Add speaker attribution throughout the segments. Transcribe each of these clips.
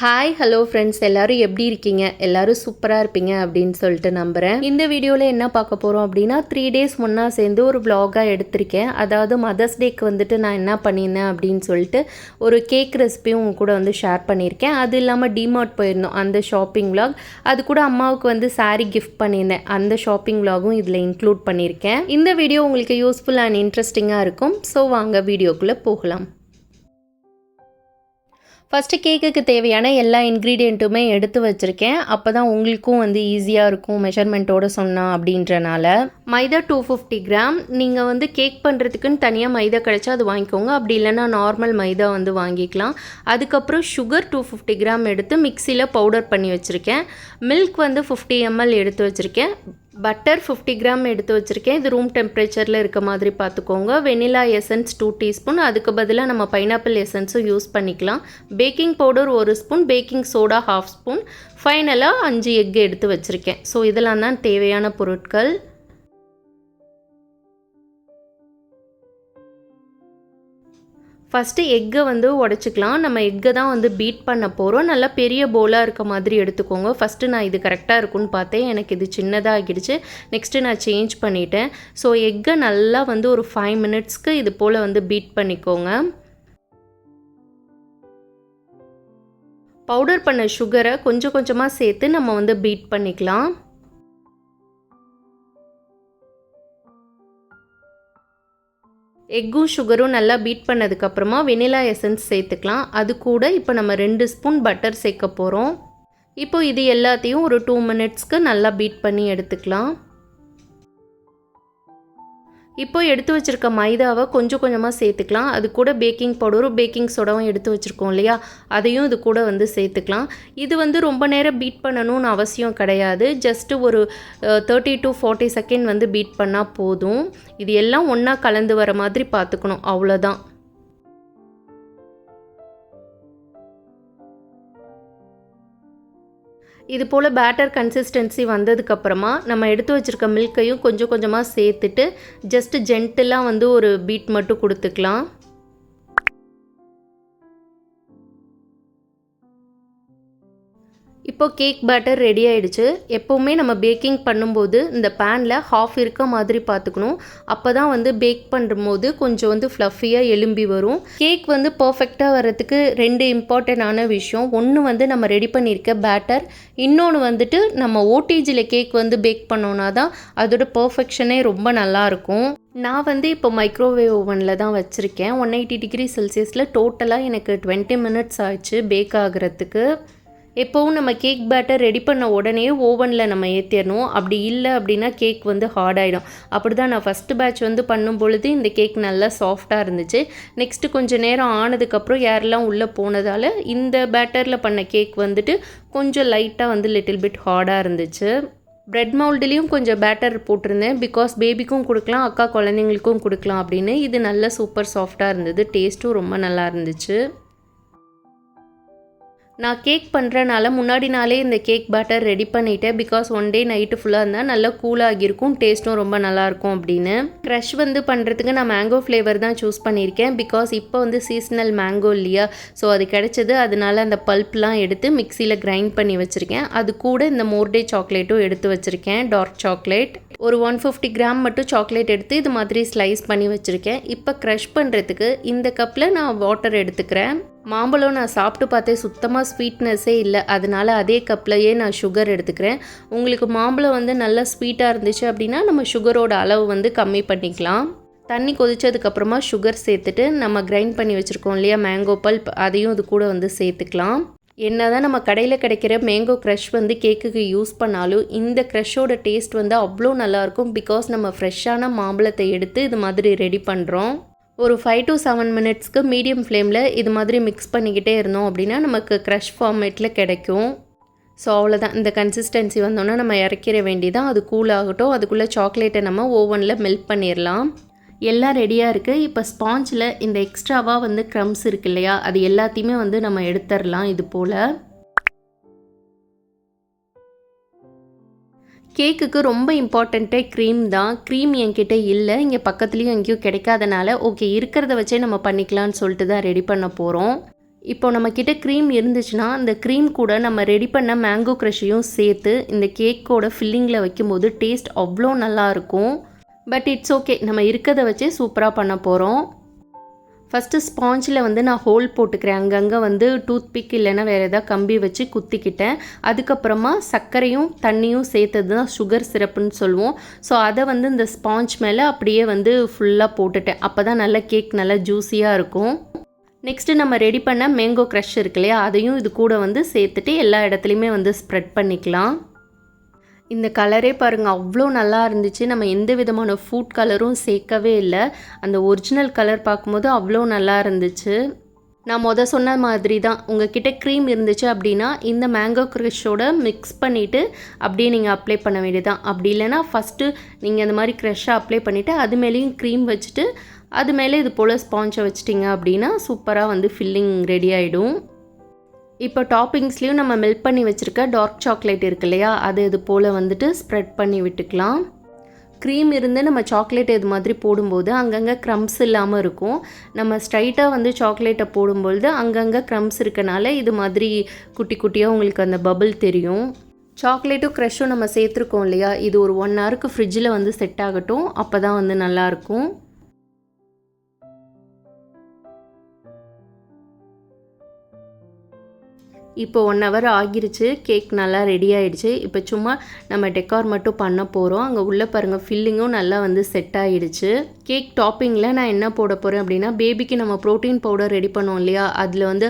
Speaker 1: Hi hello friends எல்லாரும் எப்படி இருக்கீங்க? எல்லாரும் சூப்பராக இருப்பீங்க அப்படின்னு சொல்லிட்டு நம்புகிறேன் இந்த வீடியோவில் என்ன பார்க்க போகிறோம் அப்படின்னா த்ரீ டேஸ் முன்னா சேர்ந்து ஒரு ப்ளாகாக எடுத்திருக்கேன். அதாவது மதர்ஸ் டேக்கு வந்துட்டு நான் என்ன பண்ணியிருந்தேன் அப்படின்னு சொல்லிட்டு ஒரு கேக் ரெசிபியும் உங்க கூட வந்து ஷேர் பண்ணியிருக்கேன். அது இல்லாமல் டிமார்ட் போயிருந்தோம் அந்த ஷாப்பிங் விளாக் அது கூட அம்மாவுக்கு வந்து சாரீ கிஃப்ட் பண்ணியிருந்தேன். அந்த ஷாப்பிங் விளாகும் இதில் இன்க்ளூட் பண்ணியிருக்கேன். இந்த வீடியோ உங்களுக்கு யூஸ்ஃபுல் அண்ட் இன்ட்ரெஸ்டிங்காக இருக்கும். ஸோ வாங்க வீடியோக்குள்ளே போகலாம். ஃபஸ்ட்டு கேக்குக்கு தேவையான எல்லா இன்க்ரீடியண்ட்டுமே எடுத்து வச்சுருக்கேன். அப்போ தான் உங்களுக்கும் வந்து ஈஸியாக இருக்கும் மெஷர்மெண்ட்டோட சொன்னால் அப்படின்றனால. மைதா டூ ஃபிஃப்டி கிராம் நீங்கள் வந்து கேக் பண்ணுறதுக்குன்னு தனியாக மைதா கிடைச்சா அது வாங்கிக்கோங்க. அப்படி இல்லைன்னா நார்மல் மைதா வந்து வாங்கிக்கலாம். அதுக்கப்புறம் சுகர் டூ ஃபிஃப்டி கிராம் எடுத்து மிக்சியில் பவுடர் பண்ணி வச்சுருக்கேன். மில்க் வந்து ஃபிஃப்டி எம்எல் எடுத்து வச்சுருக்கேன். பட்டர் ஃபிஃப்டி கிராம் எடுத்து வச்சுருக்கேன். இது ரூம் டெம்பரேச்சரில் இருக்க மாதிரி பார்த்துக்கோங்க வெனிலா எசன்ஸ் டூ டீஸ்பூன் அதுக்கு பதிலாக நம்ம பைனாப்பிள் எசன்ஸும் யூஸ் பண்ணிக்கலாம். பேக்கிங் பவுடர் ஒரு spoon baking soda half spoon ஃபைனலாக அஞ்சு எக் எடுத்து வச்சுருக்கேன். ஸோ இதெல்லாம் தான் தேவையான பொருட்கள். ஃபஸ்ட்டு எக்கை வந்து உடச்சிக்கலாம். நம்ம எக்கை தான் வந்து பீட் பண்ண போகிறோம் நல்லா பெரிய போலாக இருக்க மாதிரி எடுத்துக்கோங்க. ஃபஸ்ட்டு நான் இது கரெக்டாக இருக்கும்னு பார்த்தேன். எனக்கு இது சின்னதாக ஆகிடுச்சு நெக்ஸ்ட்டு நான் சேஞ்ச் பண்ணிட்டேன். ஸோ எக்கை நல்லா வந்து ஒரு ஃபைவ் மினிட்ஸ்க்கு இது போல் வந்து பீட் பண்ணிக்கோங்க. பவுடர் பண்ண சுகரை கொஞ்சம் கொஞ்சமாக சேர்த்து நம்ம வந்து பீட் பண்ணிக்கலாம். எக்கும் சுகரும் நல்லா பீட் பண்ணதுக்கப்புறமா வெனிலா எசன்ஸ் சேர்த்துக்கலாம். அது கூட இப்போ நம்ம ரெண்டு ஸ்பூன் பட்டர் சேர்க்க போகிறோம் இப்போ இது எல்லாத்தையும் ஒரு டூ மினிட்ஸ்க்கு நல்லா பீட் பண்ணி எடுத்துக்கலாம். இப்போ எடுத்து வச்சுருக்க மைதாவை கொஞ்சம் கொஞ்சமாக சேர்த்துக்கலாம். அது கூட பேக்கிங் பவுடரும் பேக்கிங் சோடாவும் எடுத்து வச்சுருக்கோம் இல்லையா? அதையும் இது கூட வந்து சேர்த்துக்கலாம். இது வந்து ரொம்ப நேரம் பீட் பண்ணணும்னு அவசியம் கிடையாது. ஜஸ்ட்டு ஒரு தேர்ட்டி டு ஃபார்ட்டி செகண்ட் வந்து பீட் பண்ணால் போதும். இது எல்லாம் ஒன்றா கலந்து வர மாதிரி பார்த்துக்கணும். அவ்வளோதான் இது போல் பேட்டர் கன்சிஸ்டன்சி வந்ததுக்கப்புறமா நம்ம எடுத்து வச்சுருக்க மில்க்கையும் கொஞ்சம் கொஞ்சமாக சேர்த்துட்டு ஜஸ்ட்டு ஜென்டிலாக வந்து ஒரு பீட் மட்டும் கொடுத்துக்கலாம். இப்போ கேக் பேட்டர் ரெடி ஆயிடுச்சு. எப்போவுமே நம்ம பேக்கிங் பண்ணும்போது இந்த பேனில் ஹாஃப் இருக்க மாதிரி பார்த்துக்கணும். அப்போ தான் வந்து பேக் பண்ணும்போது கொஞ்சம் வந்து ஃப்ளஃபியாக எலும்பி வரும். கேக் வந்து பர்ஃபெக்டாக வர்றதுக்கு ரெண்டு இம்பார்ட்டண்ட்டான விஷயம். ஒன்று வந்து நம்ம ரெடி பண்ணியிருக்க பேட்டர் இன்னொன்று வந்துட்டு நம்ம ஓடிஜியில் கேக் வந்து பேக் பண்ணோன்னா தான் அதோட பர்ஃபெக்ஷனே ரொம்ப நல்லாயிருக்கும் நான் வந்து இப்போ மைக்ரோவேவ் ஓவனில் தான் வச்சுருக்கேன். ஒன் எயிட்டி டிகிரி செல்சியஸில் டோட்டலாக எனக்கு டுவெண்ட்டி மினிட்ஸ் ஆயிடுச்சு பேக் ஆகிறதுக்கு. எப்போவும் நம்ம கேக் பேட்டர் ரெடி பண்ண உடனே ஓவனில் நம்ம ஏற்றிடணும் அப்படி இல்லை அப்படின்னா கேக் வந்து ஹார்ட் ஆகிடும் அப்படி தான் நான் ஃபஸ்ட்டு பேட்ச் வந்து பண்ணும் பொழுது இந்த கேக் நல்லா சாஃப்டாக இருந்துச்சு. நெக்ஸ்ட்டு கொஞ்சம் நேரம் ஆனதுக்கப்புறம் யாரெல்லாம் உள்ளே போனதால் இந்த பேட்டரில் பண்ண கேக் வந்துட்டு கொஞ்சம் லைட்டாக வந்து லிட்டில் பிட் ஹார்டாக இருந்துச்சு. ப்ரெட் மவுல்டுலேயும் கொஞ்சம் பேட்டர் போட்டிருந்தேன். பிகாஸ் பேபிக்கும் கொடுக்கலாம் அக்கா குழந்தைங்களுக்கும் கொடுக்கலாம் அப்படின்னு. இது நல்ல சூப்பர் சாஃப்டாக இருந்தது. டேஸ்ட்டும் ரொம்ப நல்லா இருந்துச்சு. நான் கேக் பண்ணுறனால முன்னாடி நாளே இந்த கேக் பேட்டர் ரெடி பண்ணிட்டேன். பிகாஸ் ஒன் டே நைட்டு ஃபுல்லாக இருந்தால் நல்லா கூலாகிருக்கும் டேஸ்ட்டும் ரொம்ப நல்லாயிருக்கும் அப்படின்னு. க்ரஷ் வந்து பண்ணுறதுக்கு நான் மேங்கோ ஃப்ளேவர் தான் சூஸ் பண்ணியிருக்கேன். பிகாஸ் இப்போ வந்து சீசனல் மேங்கோ இல்லையா? ஸோ அது கிடச்சது. அதனால அந்த பல்ப்லாம் எடுத்து மிக்சியில் கிரைண்ட் பண்ணி வச்சுருக்கேன். அது கூட இந்த மோர்டே சாக்லேட்டும் எடுத்து வச்சுருக்கேன். டார்க் சாக்லேட் ஒரு ஒன் ஃபிஃப்டி கிராம் மட்டும் சாக்லேட் எடுத்து இது மாதிரி ஸ்லைஸ் பண்ணி வச்சுருக்கேன். இப்போ க்ரஷ் பண்ணுறதுக்கு இந்த கப்பில் நான் வாட்டர் எடுத்துக்கிறேன். மாம்பழம் நான் சாப்பிட்டு பார்த்தே சுத்தமாக ஸ்வீட்னஸ்ஸே இல்லை. அதனால அதே கப்லையே நான் சுகர் எடுத்துக்கிறேன். உங்களுக்கு மாம்பழம் வந்து நல்லா ஸ்வீட்டாக இருந்துச்சு அப்படின்னா நம்ம சுகரோட அளவு வந்து கம்மி பண்ணிக்கலாம். தண்ணி கொதிச்சதுக்கப்புறமா சுகர் சேர்த்துட்டு நம்ம கிரைண்ட் பண்ணி வச்சுருக்கோம் இல்லையா மேங்கோ பல்ப் அதையும் இது கூட வந்து சேர்த்துக்கலாம். என்ன தான் நம்ம கடையில் கிடைக்கிற மேங்கோ க்ரஷ் வந்து கேக்குக்கு யூஸ் பண்ணாலும் இந்த க்ரஷோட டேஸ்ட் வந்து அவ்வளோ நல்லாயிருக்கும் பிகாஸ் நம்ம ஃப்ரெஷ்ஷான மாம்பழத்தை எடுத்து இது மாதிரி ரெடி பண்ணுறோம் ஒரு ஃபைவ் டு செவன் மினிட்ஸ்க்கு மீடியம் ஃப்ளேமில் இது மாதிரி மிக்ஸ் பண்ணிக்கிட்டே இருந்தோம் அப்படின்னா நமக்கு க்ரஷ் ஃபார்மேட்டில் கிடைக்கும். ஸோ அவ்வளோதான் இந்த கன்சிஸ்டன்சி வந்தோன்னா நம்ம இறக்கிற வேண்டிதான். அது கூல் ஆகட்டும். அதுக்குள்ளே சாக்லேட்டை நம்ம ஓவனில் மெல்ட் பண்ணிடலாம் எல்லாம் ரெடியாக இருக்குது இப்போ ஸ்பாஞ்சில் இந்த எக்ஸ்ட்ராவாக வந்து க்ரம்ஸ் இருக்கு இல்லையா? அது எல்லாத்தையுமே வந்து நம்ம எடுத்துடலாம் இது போல். கேக்குக்கு ரொம்ப இம்பார்ட்டண்ட்டே க்ரீம் தான். க்ரீம் என்கிட்ட இல்லை. இங்கே பக்கத்துலேயும் எங்கேயும் கிடைக்காதனால ஓகே இருக்கிறத வச்சே நம்ம பண்ணிக்கலாம்னு சொல்லிட்டு தான் ரெடி பண்ண போகிறோம் இப்போ நம்மக்கிட்ட க்ரீம் இருந்துச்சுன்னா அந்த க்ரீம் கூட நம்ம ரெடி பண்ண மேங்கோ க்ரஷையும் சேர்த்து இந்த கேக்கோட ஃபில்லிங்கில் வைக்கும்போது டேஸ்ட் அவ்வளோ நல்லாயிருக்கும் பட் இட்ஸ் ஓகே நம்ம இருக்கிறத வச்சே சூப்பராக பண்ண போகிறோம் ஃபஸ்ட்டு ஸ்பாஞ்சில் வந்து நான் ஹோல் போட்டுக்கிறேன். அங்கங்கே வந்து டூத் பிக் இல்லைன்னா வேறு எதாவது கம்பி வச்சு குத்திக்கிட்டேன். அதுக்கப்புறமா சர்க்கரையும் தண்ணியும் சேர்த்தது தான் சுகர் சிரப்புன்னு சொல்லுவோம். ஸோ அதை வந்து இந்த ஸ்பாஞ்ச் மேலே அப்படியே வந்து ஃபுல்லாக போட்டுட்டேன். அப்போ தான் நல்லா கேக் நல்லா ஜூஸியாக இருக்கும். நெக்ஸ்ட்டு நம்ம ரெடி பண்ண மேங்கோ க்ரஷ் இருக்கு இல்லையா? அதையும் இது கூட வந்து சேர்த்துட்டு எல்லா இடத்துலையுமே வந்து ஸ்ப்ரெட் பண்ணிக்கலாம். இந்த கலரே பாருங்கள் அவ்வளோ நல்லா இருந்துச்சு. நம்ம எந்த விதமான ஃபுட் கலரும் சேர்க்கவே இல்லை. அந்த ஒரிஜினல் கலர் பார்க்கும்போது அவ்வளோ நல்லா இருந்துச்சு. நான் மொதல் சொன்ன மாதிரி தான் உங்ககிட்ட க்ரீம் இருந்துச்சு அப்படின்னா இந்த மேங்கோ க்ரஷோட மிக்ஸ் பண்ணிவிட்டு அப்படியே நீங்கள் அப்ளை பண்ண வேண்டியதான் அப்படி இல்லைன்னா ஃபஸ்ட்டு நீங்கள் இந்த மாதிரி க்ரெஷ்ஷாக அப்ளை பண்ணிவிட்டு அது மேலேயும் க்ரீம் வச்சுட்டு அது மேலே இது போல் ஸ்பாஞ்சை வச்சிட்டிங்க அப்படின்னா சூப்பராக வந்து ஃபில்லிங் ரெடி ஆகிடும் இப்போ டாப்பிங்ஸ்லேயும் நம்ம மெல்ட் பண்ணி வச்சுருக்க டார்க் சாக்லேட் இருக்கு இல்லையா? அது இது போல் வந்துட்டு ஸ்ப்ரெட் பண்ணி விட்டுக்கலாம். க்ரீம் இருந்து நம்ம சாக்லேட் இது மாதிரி போடும்போது அங்கங்கே க்ரம்ஸ் இல்லாமல் இருக்கும். நம்ம ஸ்ட்ரைட்டாக வந்து சாக்லேட்டை போடும்பொழுது அங்கங்கே க்ரம்ஸ் இருக்கனால இது மாதிரி குட்டி குட்டியாக உங்களுக்கு அந்த பபிள் தெரியும். சாக்லேட்டும் க்ரஷும் நம்ம சேர்த்துருக்கோம் இல்லையா? இது ஒரு ஒன் ஹவருக்கு ஃப்ரிட்ஜில் வந்து செட் ஆகட்டும். அப்போ தான் வந்து நல்லாயிருக்கும் இப்போ ஒன் ஹவர் ஆகிருச்சு. கேக் நல்லா ரெடி ஆகிடுச்சு இப்போ சும்மா நம்ம டெக்கார் மட்டும் பண்ண போகிறோம் அங்கே உள்ளே பாருங்கள் ஃபில்லிங்கும் நல்லா வந்து செட் ஆகிடுச்சு கேக் டாப்பிங்கில் நான் என்ன போட போகிறேன் அப்படின்னா பேபிக்கு நம்ம ப்ரோட்டீன் பவுடர் ரெடி பண்ணோம் இல்லையா? அதில் வந்து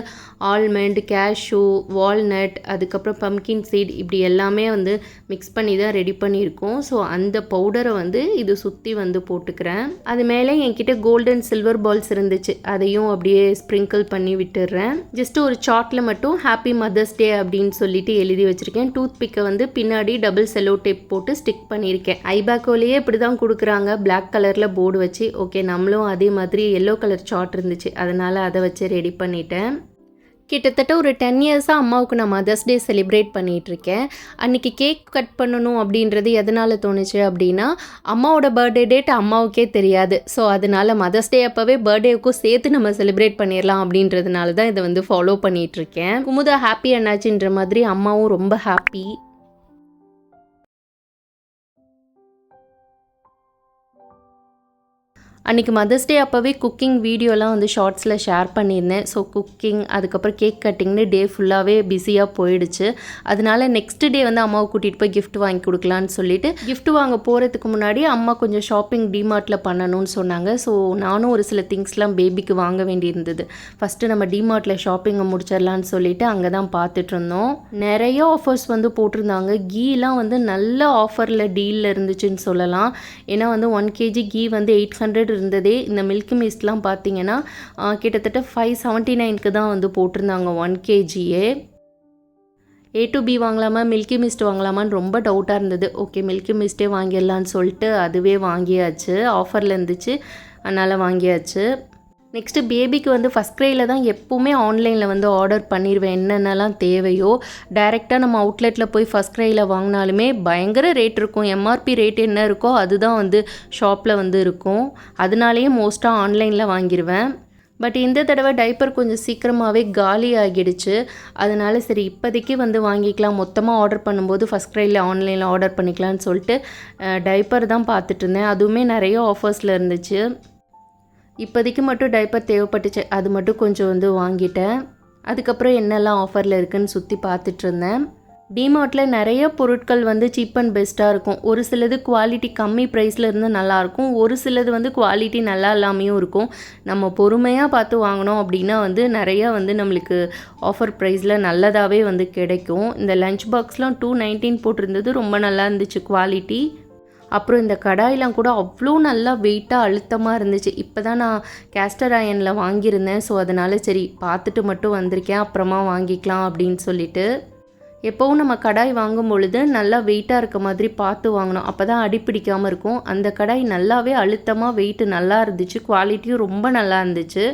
Speaker 1: ஆல்மண்ட் கேஷ்யூ வால்நட் அதுக்கப்புறம் பம்கின் சீட் இப்படி எல்லாமே வந்து மிக்ஸ் பண்ணி தான் ரெடி பண்ணியிருக்கோம். ஸோ அந்த பவுடரை வந்து இது சுற்றி வந்து போட்டுக்கிறேன். அது மேலே என்கிட்ட கோல்டன் சில்வர் பால்ஸ் இருந்துச்சு. அதையும் அப்படியே ஸ்ப்ரிங்கிள் பண்ணி விட்டுடுறேன். ஜஸ்ட் ஒரு சார்ட்டில் மட்டும் ஹாப்பி மதர்ஸ் டே அப்படின்னு சொல்லிட்டு எழுதி வச்சுருக்கேன். டூத் பிக்கை வந்து பின்னாடி டபுள் செலோ டேப் போட்டு ஸ்டிக் பண்ணியிருக்கேன். ஐபேக்கோலேயே இப்படி தான் கொடுக்குறாங்க. பிளாக் கலரில் போர்டு வச்சு ஓகே நம்மளும் அதே மாதிரி எல்லோ கலர் சார்ட் இருந்துச்சு. அதனால் அதை வச்சு ரெடி பண்ணிட்டேன். கிட்டத்தட்ட ஒரு டென் இயர்ஸாக அம்மாவுக்கு நான் மதர்ஸ் டே செலிப்ரேட் பண்ணிகிட்ருக்கேன் அன்றைக்கி கேக் கட் பண்ணணும் அப்படின்றது எதனால் தோணுச்சு அப்படின்னா அம்மாவோட பர்த்டே டேட் அம்மாவுக்கே தெரியாது. ஸோ அதனால் மதர்ஸ் டே அப்போவே பர்த்டேவுக்கும் சேர்த்து நம்ம செலிப்ரேட் பண்ணிடலாம் அப்படின்றதுனால தான் இதை வந்து ஃபாலோ பண்ணிகிட்ருக்கேன் குமுதா ஹாப்பி என்னாச்சுன்ற மாதிரி அம்மாவும் ரொம்ப ஹாப்பி அன்றைக்கி மதர்ஸ் டே அப்போவே குக்கிங் வீடியோலாம் வந்து ஷார்ட்ஸில் ஷேர் பண்ணியிருந்தேன். ஸோ குக்கிங் அதுக்கப்புறம் கேக் கட்டிங்னு டே ஃபுல்லாகவே பிஸியாக போயிடுச்சு. அதனால நெக்ஸ்ட் டே வந்து அம்மாவை கூட்டிகிட்டு போய் கிஃப்ட் வாங்கி கொடுக்கலான்னு சொல்லிட்டு கிஃப்ட் வாங்க போகிறதுக்கு முன்னாடி அம்மா கொஞ்சம் ஷாப்பிங் டிமார்ட்டில் பண்ணணும்னு சொன்னாங்க. ஸோ நானும் ஒரு சில திங்ஸ்லாம் பேபிக்கு வாங்க வேண்டியிருந்தது. ஃபஸ்ட்டு நம்ம டிமார்ட்டில் ஷாப்பிங்கை முடிச்சிடலான்னு சொல்லிட்டு அங்கே தான் பார்த்துட்டு இருந்தோம். நிறைய ஆஃபர்ஸ் வந்து போட்டிருந்தாங்க. கீலாம் வந்து நல்ல ஆஃபரில் டீலில் இருந்துச்சுன்னு சொல்லலாம். ஏன்னா வந்து ஒன் கேஜி கீ வந்து எயிட் ஹண்ட்ரட் இருந்ததே இந்த மில்கி மிஸ்ட்லாம் பார்த்தீங்கன்னா கிட்டத்தட்ட ஃபைவ் செவன்ட்டி நைனுக்கு தான் வந்து போட்டிருந்தாங்க ஒன் கேஜியே ஏ டு பி வாங்கலாமா மில்கி மிஸ்ட் வாங்கலாமான்னு ரொம்ப டவுட்டாக இருந்தது. ஓகே மில்கி மிஸ்ட்டே வாங்கிடலான்னு சொல்லிட்டு அதுவே வாங்கியாச்சு. ஆஃபரில் இருந்துச்சு அதனால் வாங்கியாச்சு. நெக்ஸ்ட்டு பேபிக்கு வந்து ஃபஸ்ட் க்ரேயில் தான் எப்போவுமே ஆன்லைனில் வந்து ஆர்டர் பண்ணிடுவேன் என்னென்னலாம் தேவையோ டைரெக்டாக நம்ம அவுட்லெட்டில் போய் ஃபஸ்ட் க்ரேயில் வாங்கினாலுமே பயங்கர ரேட் இருக்கும். எம்ஆர்பி ரேட் என்ன இருக்கோ அதுதான் வந்து ஷாப்பில் வந்து இருக்கும். அதனாலேயே மோஸ்ட்டாக ஆன்லைனில் வாங்கிடுவேன் பட் இந்த தடவை டைப்பர் கொஞ்சம் சீக்கிரமாகவே காலி ஆகிடுச்சு. அதனால சரி இப்போதைக்கு வந்து வாங்கிக்கலாம். மொத்தமாக ஆர்டர் பண்ணும்போது ஃபஸ்ட் க்ரையில் ஆன்லைனில் ஆர்டர் பண்ணிக்கலான்னு சொல்லிட்டு டைப்பர் தான் பார்த்துட்டு இருந்தேன். அதுவுமே நிறைய ஆஃபர்ஸில் இருந்துச்சு. இப்போதைக்கு மட்டும் டைப்பர் தேவைப்பட்டுச்சு. அது மட்டும் கொஞ்சம் வந்து வாங்கிட்டேன். அதுக்கப்புறம் என்னெல்லாம் ஆஃபரில் இருக்குதுன்னு சுற்றி பார்த்துட்டு இருந்தேன் டிமார்ட்டில் நிறைய பொருட்கள் வந்து சீப் அண்ட் பெஸ்ட்டாக இருக்கும். ஒரு சிலது குவாலிட்டி கம்மி ப்ரைஸில் இருந்து நல்லாயிருக்கும். ஒரு சிலது வந்து குவாலிட்டி நல்லா இல்லாமையும் இருக்கும். நம்ம பொறுமையாக பார்த்து வாங்கினோம் அப்படின்னா வந்து நிறையா வந்து நம்மளுக்கு ஆஃபர் ப்ரைஸில் நல்லதாகவே வந்து கிடைக்கும். இந்த லஞ்ச் பாக்ஸ்லாம் டூ நைன்டீன் போட்டிருந்தது. ரொம்ப நல்லா இருந்துச்சு குவாலிட்டி அப்புறம் இந்த கடாயெலாம் கூட அவ்வளோ நல்லா வெயிட்டாக அழுத்தமாக இருந்துச்சு. இப்போ தான் நான் கேஸ்டர் அயனில் வாங்கியிருந்தேன். ஸோ அதனால் சரி பார்த்துட்டு மட்டும் வந்திருக்கேன். அப்புறமா வாங்கிக்கலாம் அப்படின்னு சொல்லிட்டு. எப்போவும் நம்ம கடாய் வாங்கும் பொழுது நல்லா வெயிட்டாக இருக்க மாதிரி பார்த்து வாங்கணும். அப்போ தான் அடிப்பிடிக்காமல் இருக்கும். அந்த கடாய் நல்லாவே அழுத்தமாக வெயிட்டு நல்லா இருந்துச்சு. குவாலிட்டியும் ரொம்ப நல்லா இருந்துச்சு.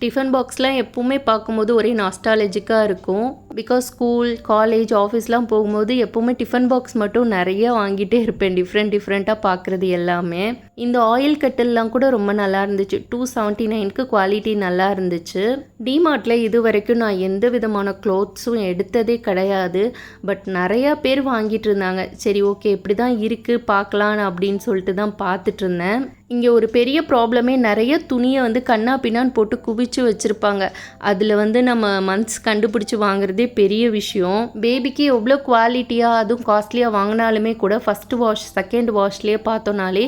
Speaker 1: டிஃபன் பாக்ஸ்லாம் எப்போவுமே பார்க்கும்போது ஒரே நாஸ்டாலஜிக்காக இருக்கும். பிகாஸ் ஸ்கூல் காலேஜ் ஆஃபீஸ்லாம் போகும்போது எப்போவுமே டிஃபன் பாக்ஸ் மட்டும் நிறைய வாங்கிட்டே இருப்பேன். டிஃப்ரெண்ட் டிஃப்ரெண்ட்டாக பார்க்குறது எல்லாமே. இந்த ஆயில் கட்டில்லாம் கூட ரொம்ப நல்லா இருந்துச்சு. டூ செவன்ட்டி நைனுக்கு குவாலிட்டி நல்லா இருந்துச்சு. டிமார்ட்டில் இது வரைக்கும் நான் எந்த விதமான க்ளோத்ஸும் எடுத்ததே கிடையாது. பட் நிறையா பேர் வாங்கிட்டு இருந்தாங்க. சரி ஓகே இப்படி தான் இருக்குது பார்க்கலாம் அப்படின்னு சொல்லிட்டு தான் பார்த்துட்டு இருந்தேன். இங்கே ஒரு பெரிய ப்ராப்ளமே நிறைய துணியை வந்து கண்ணா பின்னான்னு போட்டு குவிச்சு வச்சுருப்பாங்க. அதில் வந்து நம்ம மந்த்ஸ் கண்டுபிடிச்சி வாங்குறதே பெரிய விஷயம். பேபிக்கு எவ்வளோ குவாலிட்டியாக அதுவும் காஸ்ட்லியாக வாங்கினாலுமே கூட ஃபஸ்ட்டு வாஷ் செகண்ட் வாஷ்லேயே பார்த்தோன்னாலே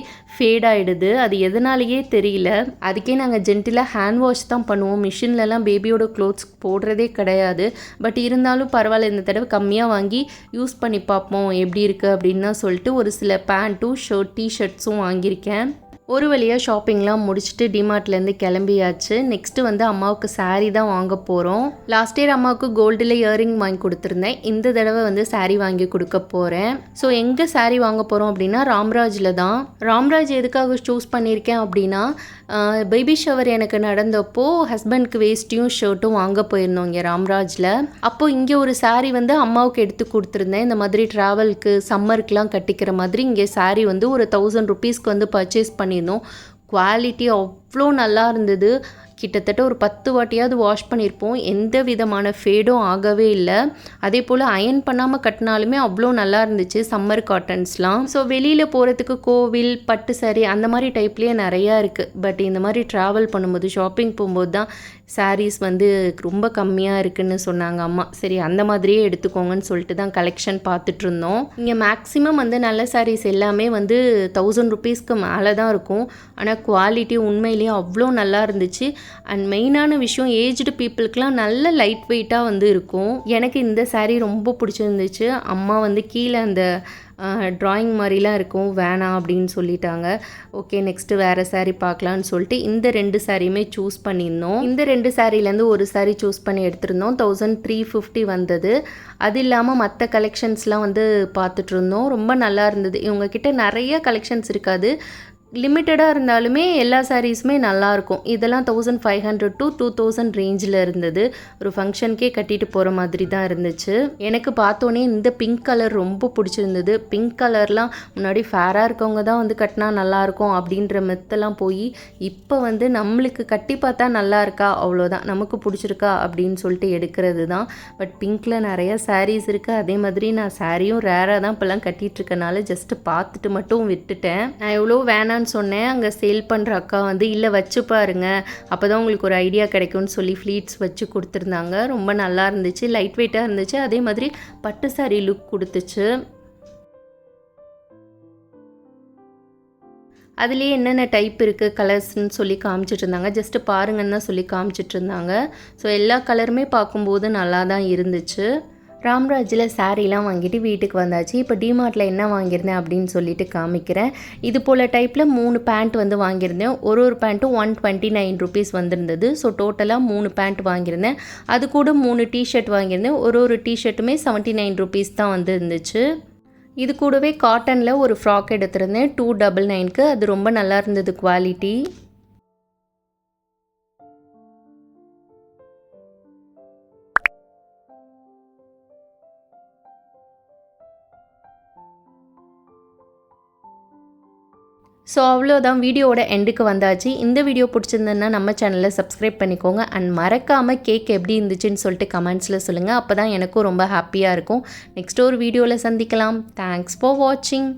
Speaker 1: ஃபேட் ஆகிடுது அது எதனாலேயே தெரியல. அதுக்கே நாங்கள் ஜென்டிலாக ஹேண்ட் வாஷ் தான் பண்ணுவோம். மிஷின்லலாம் பேபியோட க்ளோத்ஸ் போடுறதே கிடையாது. பட் இருந்தாலும் பரவாயில்ல. இந்த தடவை கம்மியாக வாங்கி யூஸ் பண்ணி பார்ப்போம். எப்படி இருக்குது அப்படின்னு தான் சொல்லிட்டு ஒரு சில பேண்ட்டும் ஷர்ட் டிஷர்ட்ஸும் வாங்கியிருக்கேன். ஒரு வழியாக ஷாப்பிங்லாம் முடிச்சுட்டு டிமார்ட்லேருந்து கிளம்பியாச்சு. நெக்ஸ்ட்டு வந்து அம்மாவுக்கு சாரீ தான் வாங்க போகிறோம் லாஸ்ட் இயர் அம்மாவுக்கு கோல்டில் இயரிங் வாங்கி கொடுத்துருந்தேன். இந்த தடவை வந்து சாரீ வாங்கி கொடுக்க போகிறேன் ஸோ எங்கே சாரீ வாங்க போகிறோம் அப்படின்னா ராம்ராஜில் தான். ராம்ராஜ் எதுக்காக சூஸ் பண்ணியிருக்கேன் அப்படின்னா பேபி ஷவர் எனக்கு நடந்தப்போ ஹஸ்பண்ட்க்கு வேஸ்ட்டியும் ஷர்ட்டும் வாங்க போயிருந்தோம் இங்கே ராம்ராஜில். அப்போது இங்கே ஒரு சாரீ வந்து அம்மாவுக்கு எடுத்து கொடுத்துருந்தேன். இந்த மாதிரி ட்ராவல்க்கு சம்மருக்குலாம் கட்டிக்கிற மாதிரி இங்கே சாரீ வந்து ஒரு தௌசண்ட் ருபீஸ்க்கு வந்து பர்ச்சேஸ் பண்ணியிருந்தோம். குவாலிட்டி அவ்வளோ நல்லா இருந்தது. கிட்டத்தட்ட ஒரு பத்து வாட்டியாவது வாஷ் பண்ணியிருப்போம். எந்த விதமான ஃபேடும் ஆகவே இல்லை. அதே போல் அயன் பண்ணாமல் கட்டினாலுமே அவ்வளோ நல்லா இருந்துச்சு சம்மர் காட்டன்ஸ்லாம் ஸோ வெளியில் போகிறதுக்கு கோவில் பட்டு சாரி அந்த மாதிரி டைப்லேயே நிறையா இருக்குது பட் இந்த மாதிரி ட்ராவல் பண்ணும்போது ஷாப்பிங் போகும்போது தான் சாரீஸ் வந்து ரொம்ப கம்மியாக இருக்குன்னு சொன்னாங்க அம்மா. சரி அந்த மாதிரியே எடுத்துக்கோங்கன்னு சொல்லிட்டு தான் கலெக்ஷன் பார்த்துட்டு இருந்தோம். இங்கே மேக்ஸிமம் வந்து நல்ல சாரீஸ் எல்லாமே வந்து தௌசண்ட் ருபீஸ்க்கு மேலே தான் இருக்கும். ஆனால் குவாலிட்டி உண்மையிலேயே அவ்வளோ நல்லா இருந்துச்சு. அண்ட் மெயினான விஷயம் ஏஜ்டு பீப்புளுக்கெலாம் நல்ல லைட் வெயிட்டாக வந்து இருக்கும். எனக்கு இந்த சாரீ ரொம்ப பிடிச்சிருந்துச்சு. அம்மா வந்து கீழே அந்த ட்ராயிங் மாதிரிலாம் இருக்கும். வேணாம் அப்படின்னு சொல்லிட்டாங்க. ஓகே நெக்ஸ்ட்டு வேறு சாரீ பார்க்கலான்னு சொல்லிட்டு இந்த ரெண்டு சாரியுமே சூஸ் பண்ணியிருந்தோம். இந்த ரெண்டு சாரீலேருந்து ஒரு saree சூஸ் பண்ணி எடுத்திருந்தோம். தௌசண்ட் த்ரீ ஃபிஃப்டி வந்தது. அது இல்லாமல் மற்ற கலெக்ஷன்ஸ்லாம் வந்து பார்த்துட்ருந்தோம் ரொம்ப நல்லா இருந்தது. இவங்கக்கிட்ட நிறைய கலெக்ஷன்ஸ் இருக்காது. லிமிட்டடாக இருந்தாலுமே எல்லா சாரீஸுமே நல்லாயிருக்கும். இதெல்லாம் thousand five hundred to two thousand ரேஞ்சில் இருந்தது. ஒரு ஃபங்க்ஷனுக்கே கட்டிட்டு போகிற மாதிரி தான் இருந்துச்சு. எனக்கு பார்த்தோன்னே இந்த பிங்க் கலர் ரொம்ப பிடிச்சிருந்தது. பிங்க் கலர்லாம் முன்னாடி ஃபேராக இருக்கவங்க தான் வந்து கட்டினா நல்லாயிருக்கும் அப்படின்ற மெத்தெல்லாம் போய் இப்போ வந்து நம்மளுக்கு கட்டி பார்த்தா நல்லா இருக்கா அவ்வளோதான். நமக்கு பிடிச்சிருக்கா? அப்படின்னு சொல்லிட்டு எடுக்கிறது தான். பட் பிங்க்கில் நிறைய சாரீஸ் இருக்குது அதே மாதிரி நான் சாரியும் ரேராக தான் இப்போல்லாம் கட்டிகிட்ருக்கனால இருக்கனால ஜஸ்ட்டு பார்த்துட்டு மட்டும் விட்டுட்டேன். நான் எவ்வளோ வேணான்னு சொன்னேன். அங்கே சேல் பண்ணுற அக்கா வந்து இல்லை வச்சு பாருங்க. அப்போ தான் உங்களுக்கு ஒரு ஐடியா கிடைக்கும்னு சொல்லி ஃப்ளீட்ஸ் வச்சு கொடுத்துருந்தாங்க. ரொம்ப நல்லா இருந்துச்சு. லைட் வெயிட்டாக இருந்துச்சு. அதே மாதிரி பட்டு சாரி லுக் கொடுத்துச்சு. அதுலேயே என்னென்ன டைப் இருக்குது கலர்ஸ்னு சொல்லி காமிச்சிட்டு இருந்தாங்க. ஜஸ்ட்டு பாருங்கன்னு தான் சொல்லி காமிச்சிட்டு இருந்தாங்க. ஸோ எல்லா கலருமே பார்க்கும்போது நல்லா தான் இருந்துச்சு. ராம்ராஜில் சாரீலாம் வாங்கிட்டு வீட்டுக்கு வந்தாச்சு. இப்போ டிமார்ட்டில் என்ன வாங்கியிருந்தேன் அப்படின்னு சொல்லிட்டு காமிக்கிறேன். இது போல் டைப்பில் மூணு பேண்ட் வந்து வாங்கியிருந்தேன். ஒரு ஒரு பேண்ட்டும் ஒன் டுவெண்ட்டி நைன் ருபீஸ் வந்திருந்தது. ஸோ டோட்டலாக மூணு பேண்ட் வாங்கியிருந்தேன். அது கூட மூணு டிஷர்ட் வாங்கியிருந்தேன். ஒரு ஒரு டிஷர்ட்டுமே செவன்ட்டி நைன் ருபீஸ் தான் வந்து இருந்துச்சு. இது கூடவே காட்டனில் ஒரு ஃப்ராக் எடுத்திருந்தேன். டூ டபுள் நைனுக்கு அது ரொம்ப நல்லா இருந்தது குவாலிட்டி ஸோ அவ்வளோதான் வீடியோவோட எண்டுக்கு வந்தாச்சு. இந்த வீடியோ பிடிச்சிருந்ததுன்னா நம்ம சேனலை சப்ஸ்கிரைப் பண்ணிக்கோங்க. அண்ட் மறக்காமல் கேக் எப்படி இருந்துச்சுன்னு சொல்லிட்டு கமெண்ட்ஸில் சொல்லுங்கள் அப்போ தான் எனக்கும் ரொம்ப ஹாப்பியாக இருக்கும். நெக்ஸ்ட் ஒரு வீடியோவில் சந்திக்கலாம். தேங்க்ஸ் ஃபார் வாட்சிங்